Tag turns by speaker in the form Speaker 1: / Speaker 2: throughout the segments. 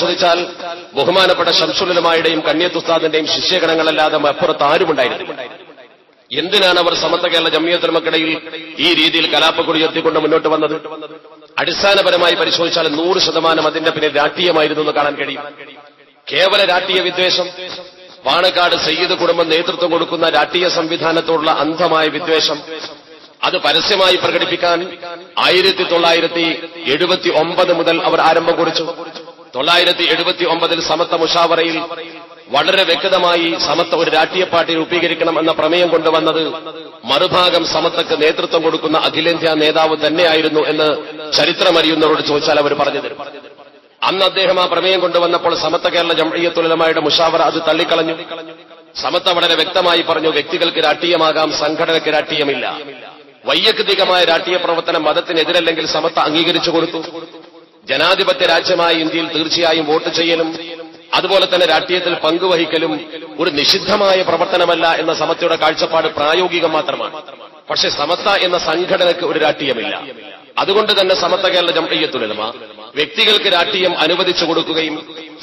Speaker 1: ചോദിച്ചാൽ ബഹുമാനപ്പെട്ട ശംസുലമായുടെയും കന്യത്തുസ്താദിന്റെയും ശിഷ്യഗണങ്ങളല്ലാതെ അപ്പുറത്ത് ആരുമുണ്ടായിരുന്നു എന്തിനാണ് അവർ സമത്വ കേരള ജമ്മിയത്തിനുമക്കിടയിൽ ഈ രീതിയിൽ കലാപ്പക്കുടി ഉയർത്തിക്കൊണ്ട് മുന്നോട്ട് വന്നത്? അടിസ്ഥാനപരമായി പരിശോധിച്ചാൽ നൂറ് ശതമാനം അതിന്റെ പിന്നിൽ രാഷ്ട്രീയമായിരുന്നു എന്ന് കാണാൻ കഴിയും. കേവല രാഷ്ട്രീയ വിദ്വേഷം പാണക്കാട് സയ്യിദ് കുടുംബം നേതൃത്വം കൊടുക്കുന്ന രാഷ്ട്രീയ സംവിധാനത്തോടുള്ള അന്ധമായ വിദ്വേഷം അത് പരസ്യമായി പ്രകടിപ്പിക്കാൻ ആയിരത്തി തൊള്ളായിരത്തി എഴുപത്തി ഒമ്പത് മുതൽ അവർ ആരംഭം കുറിച്ചു. തൊള്ളായിരത്തി എഴുപത്തി ഒമ്പതിൽ സമത്വ മുഷാവറയിൽ വളരെ വ്യക്തമായി സമത്വ ഒരു രാഷ്ട്രീയ പാർട്ടി രൂപീകരിക്കണം എന്ന പ്രമേയം കൊണ്ടുവന്നത് മറുഭാഗം സമത്വക്ക് നേതൃത്വം കൊടുക്കുന്ന അഖിലേന്ത്യാ നേതാവ് തന്നെയായിരുന്നു എന്ന് ചരിത്രമറിയുന്നവരോട് ചോദിച്ചാൽ അവർ പറഞ്ഞു തരും. അന്ന് അദ്ദേഹം ആ പ്രമേയം കൊണ്ടുവന്നപ്പോൾ സമത്വ കേരള ജംഇയത്തുലമായുടെ മുഷാവറ അത് തള്ളിക്കളഞ്ഞു. സമത്വ വളരെ വ്യക്തമായി പറഞ്ഞു വ്യക്തികൾക്ക് രാഷ്ട്രീയമാകാം സംഘടനയ്ക്ക് രാഷ്ട്രീയമില്ല. വൈയക്തികമായ രാഷ്ട്രീയ പ്രവർത്തനം മതത്തിനെതിരല്ലെങ്കിൽ സമത്വ അംഗീകരിച്ചു കൊടുത്തു. ജനാധിപത്യ രാജ്യമായ ഇന്ത്യയിൽ തീർച്ചയായും വോട്ട് ചെയ്യലും അതുപോലെ തന്നെ രാഷ്ട്രീയത്തിൽ പങ്കുവഹിക്കലും ഒരു നിഷിദ്ധമായ പ്രവർത്തനമല്ല എന്ന സമത്വയുടെ കാഴ്ചപ്പാട് പ്രായോഗികം മാത്രമാണ്. പക്ഷെ സമത്ത എന്ന സംഘടനയ്ക്ക് ഒരു രാഷ്ട്രീയമില്ല. അതുകൊണ്ട് തന്നെ സമത്ത കേരള ജംഇയ്യത്തുലമ വ്യക്തികൾക്ക് രാഷ്ട്രീയം അനുവദിച്ചു കൊടുക്കുകയും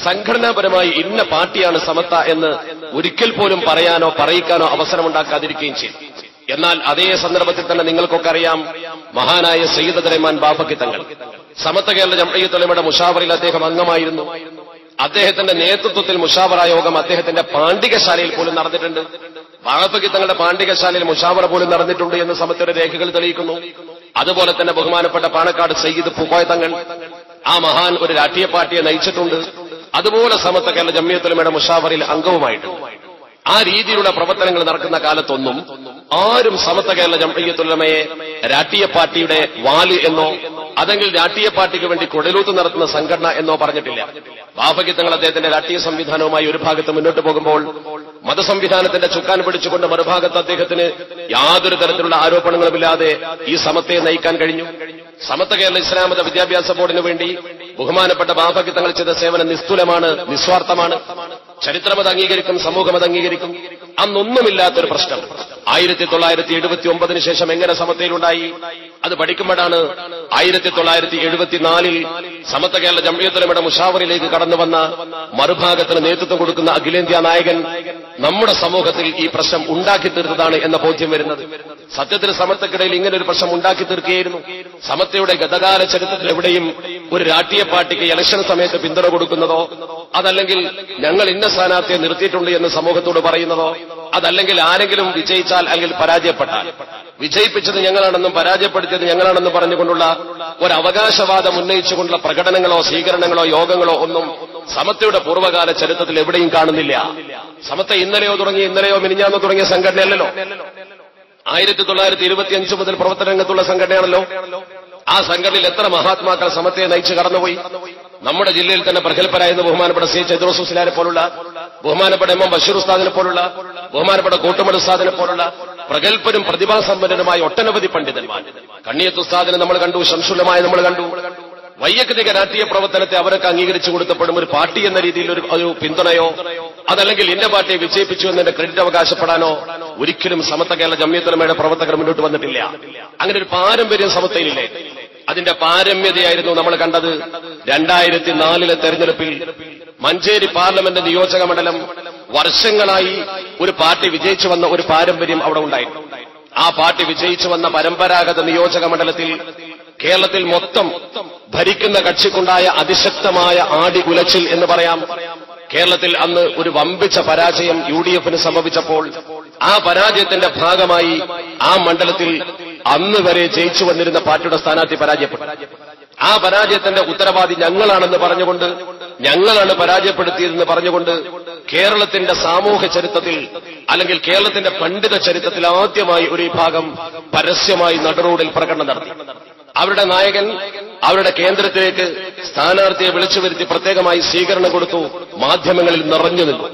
Speaker 1: സംഘടനാപരമായി ഇന്ന പാർട്ടിയാണ് സമത്ത എന്ന് ഒരിക്കൽ പോലും പറയാനോ പറയിക്കാനോ അവസരമുണ്ടാക്കാതിരിക്കുകയും ചെയ്തു. എന്നാൽ അതേ സന്ദർഭത്തിൽ തന്നെ നിങ്ങൾക്കൊക്കെ അറിയാം മഹാനായ സയ്യിദ് റഹ്മാൻ ബാഫക്കി തങ്ങൾ. സമത്ത കേരള ജംഇയ്യത്തുലമയുടെ മുഷാവറിൽ അദ്ദേഹം അംഗമായിരുന്നു. അദ്ദേഹത്തിന്റെ നേതൃത്വത്തിൽ മുഷാവറ യോഗം അദ്ദേഹത്തിന്റെ പാണ്ഡികശാലയിൽ പോലും നടന്നിട്ടുണ്ട്. ബാഫക്കി തങ്ങളുടെ പാണ്ഡികശാലയിൽ മുഷാവറ പോലും നടന്നിട്ടുണ്ട് എന്ന് സമത്തയുടെ രേഖകൾ തെളിയിക്കുന്നു. അതുപോലെ തന്നെ ബഹുമാനപ്പെട്ട പാണക്കാട് സയ്യിദ് പുക്കോയ തങ്ങൾ ആ മഹാൻ ഒരു രാഷ്ട്രീയ പാർട്ടിയെ നയിച്ചിട്ടുണ്ട്. അതുപോലെ സമത്ത കേരള ജമ്മിയത്തുലമയുടെ മുഷാവറിൽ അംഗവുമായിട്ടുണ്ട്. ആ രീതിയിലുള്ള പ്രവർത്തനങ്ങൾ നടക്കുന്ന കാലത്തൊന്നും ആരും സമത്വ കേരള ജംഇയ്യത്തുലമയെ രാഷ്ട്രീയ പാർട്ടിയുടെ വാൽ എന്നോ അതെങ്കിൽ രാഷ്ട്രീയ പാർട്ടിക്ക് വേണ്ടി കുടലൂത്ത് നടത്തുന്ന സംഘടന എന്നോ പറഞ്ഞിട്ടില്ല. തങ്ങൾ അദ്ദേഹത്തിന്റെ രാഷ്ട്രീയ സംവിധാനവുമായി ഒരു ഭാഗത്ത് മുന്നോട്ട് പോകുമ്പോൾ മതസംവിധാനത്തിന്റെ ചുക്കാൻ പിടിച്ചുകൊണ്ട് മറുഭാഗത്ത് അദ്ദേഹത്തിന് യാതൊരു തരത്തിലുള്ള ആരോപണങ്ങളുമില്ലാതെ ഈ സമത്തെ നയിക്കാൻ കഴിഞ്ഞു. സമത്വ കേരള ഇസ്ലാമത വിദ്യാഭ്യാസ ബോർഡിന് വേണ്ടി ബഹുമാനപ്പെട്ട ബാഫകിത്തങ്ങൾ ചെയ്ത സേവനം നിസ്തുലമാണ് നിസ്വാർത്ഥമാണ്. ചരിത്രമത് അംഗീകരിക്കും സമൂഹമത് അംഗീകരിക്കും. അന്നൊന്നുമില്ലാത്തൊരു പ്രശ്നം. ആയിരത്തി തൊള്ളായിരത്തി എഴുപത്തി ഒമ്പതിന് ശേഷം എങ്ങനെ സമത്തയിലുണ്ടായി അത് പഠിക്കുമ്പോഴാണ് ആയിരത്തി തൊള്ളായിരത്തി എഴുപത്തിനാലിൽ സമത്വ കേരള ജംഇയ്യത്തുലമയുടെ മുഷാവറിലേക്ക് കടന്നു വന്ന മറുഭാഗത്തിന് നേതൃത്വം കൊടുക്കുന്ന അഖിലേന്ത്യാ നായകൻ നമ്മുടെ സമൂഹത്തിൽ ഈ പ്രശ്നം ഉണ്ടാക്കി തീർത്തതാണ് എന്ന ബോധ്യം വരുന്നത്. സത്യത്തിന് സമത്വക്കിടയിൽ ഇങ്ങനെ ഒരു പ്രശ്നം ഉണ്ടാക്കി തീർക്കുകയായിരുന്നു. സമത്വയുടെ ഗതകാല ചരിത്രത്തിൽ എവിടെയും ഒരു രാഷ്ട്രീയ പാർട്ടിക്ക് ഇലക്ഷൻ സമയത്ത് പിന്തുണ കൊടുക്കുന്നതോ അതല്ലെങ്കിൽ ഞങ്ങൾ ഇന്ന സ്ഥാനാർത്ഥിയെ നിർത്തിയിട്ടുണ്ട് എന്ന് സമൂഹത്തോട് പറയുന്നതോ അതല്ലെങ്കിൽ ആരെങ്കിലും വിജയിച്ചാൽ അല്ലെങ്കിൽ പരാജയപ്പെട്ടാൽ. വിജയിപ്പിച്ചത് ഞങ്ങളാണെന്നും പരാജയപ്പെടുത്തിയത് ഞങ്ങളാണെന്നും പറഞ്ഞുകൊണ്ടുള്ള ഒരു അവകാശവാദം ഉന്നയിച്ചുകൊണ്ടുള്ള പ്രകടനങ്ങളോ സ്വീകരണങ്ങളോ യോഗങ്ങളോ ഒന്നും സമത്തയുടെ പൂർവകാല ചരിത്രത്തിൽ എവിടെയും കാണുന്നില്ല. സമത്ത ഇന്നലെയോ തുടങ്ങി ഇന്നലെയോ മിനിഞ്ഞാന്നോ തുടങ്ങിയ സംഘടനയല്ലല്ലോ. ആയിരത്തി തൊള്ളായിരത്തി ഇരുപത്തിയഞ്ച് മുതൽ പ്രവർത്തന രംഗത്തുള്ള സംഘടനയാണല്ലോ. ആ സംഘടനയിൽ എത്ര മഹാത്മാക്കൾ സമത്തെ നയിച്ച് കടന്നുപോയി? നമ്മുടെ ജില്ലയിൽ തന്നെ പ്രഗത്ഭരായിരുന്ന ബഹുമാനപ്പെട്ട സി ചന്ദ്രോസ് പോലുള്ള ബഹുമാനപ്പെട്ട എം എം ബഷീർ ഉസ്താദിനെ പോലുള്ള ബഹുമാനപ്പെട്ട കൂട്ടുമണി ഉസ്താദിനെ പോലുള്ള പ്രഗത്ഭരും പ്രതിഭാസമ്പന്നരുമായ ഒട്ടനവധി പണ്ഡിതന്മാർ. കണ്ണിയത്ത് ഉസ്താദിനെ നമ്മൾ കണ്ടു ശംസുലമായ നമ്മൾ കണ്ടു. വൈയക്തിക രാഷ്ട്രീയ പ്രവർത്തനത്തെ അവരൊക്കെ അംഗീകരിച്ചു കൊടുത്തപ്പോഴും ഒരു പാർട്ടി എന്ന രീതിയിൽ ഒരു പിന്തുണയോ അതല്ലെങ്കിൽ ഇന്ന പാർട്ടിയെ വിജയിപ്പിച്ചു എന്നതിന്റെ ക്രെഡിറ്റ് അവകാശപ്പെടാനോ ഒരിക്കലും സമത്വ കേരള ജമ്മിയത്തലമയുടെ പ്രവർത്തകർ മുന്നോട്ട് വന്നിട്ടില്ല. അങ്ങനെ ഒരു പാരമ്പര്യം സമത്വയിലില്ലേ? അതിന്റെ പാരമ്യതയായിരുന്നു നമ്മൾ കണ്ടത്. രണ്ടായിരത്തി നാലിലെ തെരഞ്ഞെടുപ്പിൽ മഞ്ചേരി പാർലമെന്റ് നിയോജക മണ്ഡലം വർഷങ്ങളായി ഒരു പാർട്ടി വിജയിച്ചു വന്ന ഒരു പാരമ്പര്യം അവിടെ ഉണ്ടായിരുന്നു. ആ പാർട്ടി വിജയിച്ചു വന്ന പരമ്പരാഗത നിയോജക മണ്ഡലത്തിൽ കേരളത്തിൽ മൊത്തം ഭരിക്കുന്ന കക്ഷിക്കുണ്ടായ അതിശക്തമായ ആടി ഉലച്ചിൽ എന്ന് പറയാം. കേരളത്തിൽ അന്ന് ഒരു വമ്പിച്ച പരാജയം യു ഡി എഫിന് സംഭവിച്ചപ്പോൾ ആ പരാജയത്തിന്റെ ഭാഗമായി ആ മണ്ഡലത്തിൽ അന്ന് വരെ ജയിച്ചു വന്നിരുന്ന പാർട്ടിയുടെ സ്ഥാനാർത്ഥി പരാജയപ്പെട്ടു. ആ പരാജയത്തിന്റെ ഉത്തരവാദി ഞങ്ങളാണെന്ന് പറഞ്ഞുകൊണ്ട് ഞങ്ങളാണ് പരാജയപ്പെടുത്തിയതെന്ന് പറഞ്ഞുകൊണ്ട് കേരളത്തിന്റെ സാമൂഹ്യ ചരിത്രത്തിൽ അല്ലെങ്കിൽ കേരളത്തിന്റെ പണ്ഡിത ചരിത്രത്തിൽ ആദ്യമായി ഒരു വിഭാഗം പരസ്യമായി നടുറോഡിൽ പ്രകടനം നടത്തി. അവരുടെ നായകൻ അവരുടെ കേന്ദ്രത്തിലേക്ക് സ്ഥാനാർത്ഥിയെ വിളിച്ചു വരുത്തി പ്രത്യേകമായി സ്വീകരണം കൊടുത്തു മാധ്യമങ്ങളിൽ നിറഞ്ഞു നിന്നു.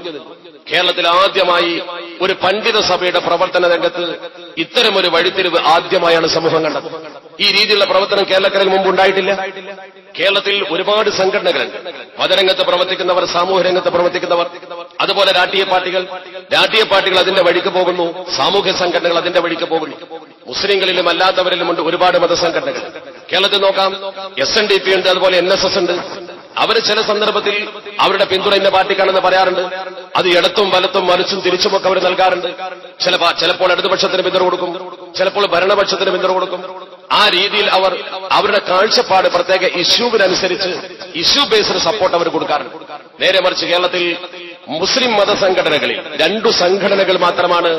Speaker 1: കേരളത്തിൽ ആദ്യമായി ഒരു പണ്ഡിത സഭയുടെ പ്രവർത്തന രംഗത്ത് ഇത്തരമൊരു വഴിത്തിരിവ് ആദ്യമായാണ് സമൂഹം കണ്ടത്. ഈ രീതിയിലുള്ള പ്രവർത്തനം കേരളക്കരയിൽ മുമ്പ് ഉണ്ടായിട്ടില്ല. കേരളത്തിൽ ഒരുപാട് സംഘടനകളുണ്ട് മതരംഗത്ത് പ്രവർത്തിക്കുന്നവർ സാമൂഹ്യ രംഗത്ത് പ്രവർത്തിക്കുന്നവർ അതുപോലെ രാഷ്ട്രീയ പാർട്ടികൾ രാഷ്ട്രീയ പാർട്ടികൾ അതിന്റെ വഴിക്ക് പോകുന്നു സാമൂഹ്യ സംഘടനകൾ അതിന്റെ വഴിക്ക് പോകുന്നു. മുസ്ലിങ്ങളിലും അല്ലാത്തവരിലുമുണ്ട് ഒരുപാട് മതസംഘടനകൾ. കേരളത്തിൽ നോക്കാം എസ് എൻ ഡി പി ഉണ്ട് അതുപോലെ എൻ എസ് എസ് ഉണ്ട്. അവർ ചില സന്ദർഭത്തിൽ അവരുടെ പിന്തുണ ഇന്ന പാർട്ടിക്കാണെന്ന് പറയാറുണ്ട്. അത് ഇടത്തും വലത്തും മറിച്ചും തിരിച്ചുമൊക്കെ അവർ നൽകാറുണ്ട്. ചില ചിലപ്പോൾ ഇടതുപക്ഷത്തിന് പിന്തുണ കൊടുക്കും. ചിലപ്പോൾ ഭരണപക്ഷത്തിന് പിന്തുണ കൊടുക്കും. ആ രീതിയിൽ അവർ അവരുടെ കാഴ്ചപ്പാട് പ്രത്യേക ഇഷ്യൂവിനനുസരിച്ച് ഇഷ്യൂ ബേസ്ഡ് സപ്പോർട്ട് അവർ കൊടുക്കാറുണ്ട്. നേരെ മറിച്ച് കേരളത്തിൽ മുസ്ലിം മതസംഘടനകളിൽ രണ്ടു സംഘടനകൾ മാത്രമാണ്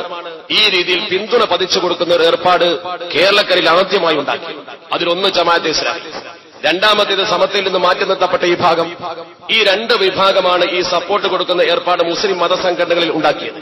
Speaker 1: ഈ രീതിയിൽ പിന്തുണ പതിച്ചു കൊടുക്കുന്ന ഒരു ഏർപ്പാട് കേരളക്കരയിൽ ആദ്യമായി ഉണ്ടാക്കി. അതിലൊന്ന് ജമാഅത്തെ ഇസ്ലാമി രണ്ടാമത്തേത് സമത്തിൽ നിന്ന് മാറ്റി നിർത്തപ്പെട്ട ഈ ഭാഗം. ഈ രണ്ട് വിഭാഗമാണ് ഈ സപ്പോർട്ട് കൊടുക്കുന്ന ഏർപ്പാട് മുസ്ലിം മതസംഘടനകളിൽ ഉണ്ടാക്കിയത്.